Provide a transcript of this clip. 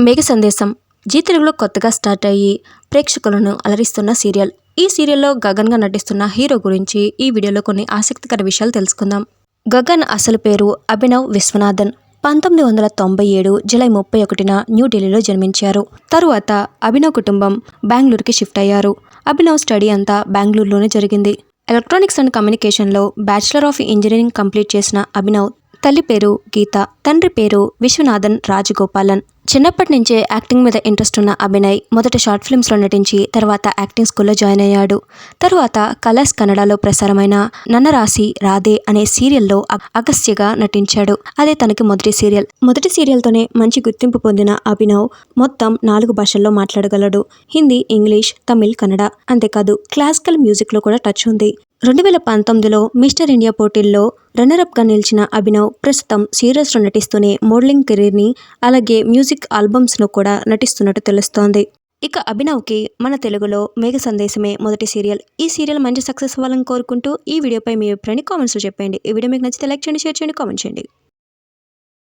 మేఘ సందేశం జీ తెలుగులో కొత్తగా స్టార్ట్ అయ్యి ప్రేక్షకులను అలరిస్తున్న సీరియల్. ఈ సీరియల్లో గగన్గా నటిస్తున్న హీరో గురించి ఈ వీడియోలో కొన్ని ఆసక్తికర విషయాలు తెలుసుకుందాం. గగన్ అసలు పేరు అభినవ్ విశ్వనాథన్. పంతొమ్మిది వందల తొంభై ఏడు జూలై ముప్పై ఒకటిన న్యూఢిల్లీలో జన్మించారు. తరువాత అభినవ్ కుటుంబం బెంగళూరుకి షిఫ్ట్ అయ్యారు. అభినవ్ స్టడీ అంతా బెంగళూరులోనే జరిగింది. ఎలక్ట్రానిక్స్ అండ్ కమ్యూనికేషన్లో బ్యాచిలర్ ఆఫ్ ఇంజనీరింగ్ కంప్లీట్ చేసిన అభినవ్ తల్లి పేరు గీత తండ్రి పేరు విశ్వనాథన్ రాజగోపాలన్. చిన్నప్పటి నుంచే యాక్టింగ్ మీద ఇంట్రెస్ట్ ఉన్న అభినయ్ మొదట షార్ట్ ఫిల్మ్స్లో నటించి తర్వాత యాక్టింగ్ స్కూల్లో జాయిన్ అయ్యాడు. తరువాత కలర్స్ కన్నడలో ప్రసారమైన నన్నరాసి రాధే అనే సీరియల్లో అగస్త్యగా నటించాడు. అదే తనకి మొదటి సీరియల్. మొదటి సీరియల్తోనే మంచి గుర్తింపు పొందిన అభినవ్ మొత్తం నాలుగు భాషల్లో మాట్లాడగలడు. హిందీ ఇంగ్లీష్ తమిళ్ కన్నడ అంతేకాదు క్లాసికల్ మ్యూజిక్లో కూడా టచ్ ఉంది. రెండు వేల పంతొమ్మిదిలో మిస్టర్ ఇండియా పోటీల్లో రన్నరప్గా నిలిచిన అభినవ్ ప్రస్తుతం సీరియల్స్లో నటిస్తూనే మోడలింగ్ కెరీర్ని అలాగే మ్యూజిక్ ఆల్బమ్స్ను కూడా నటిస్తున్నట్టు తెలుస్తోంది. ఇక అభినవ్కి మన తెలుగులో మేఘ సందేశమే మొదటి సీరియల్. ఈ సీరియల్ మంచి సక్సెస్ అవ్వాలని కోరుకుంటూ ఈ వీడియోపై మీ అభిప్రాయాన్ని కామెంట్స్లో చెప్పండి ఈ వీడియో మీకు నచ్చితే లైక్ చేయండి షేర్ చేయండి కామెంట్ చేయండి.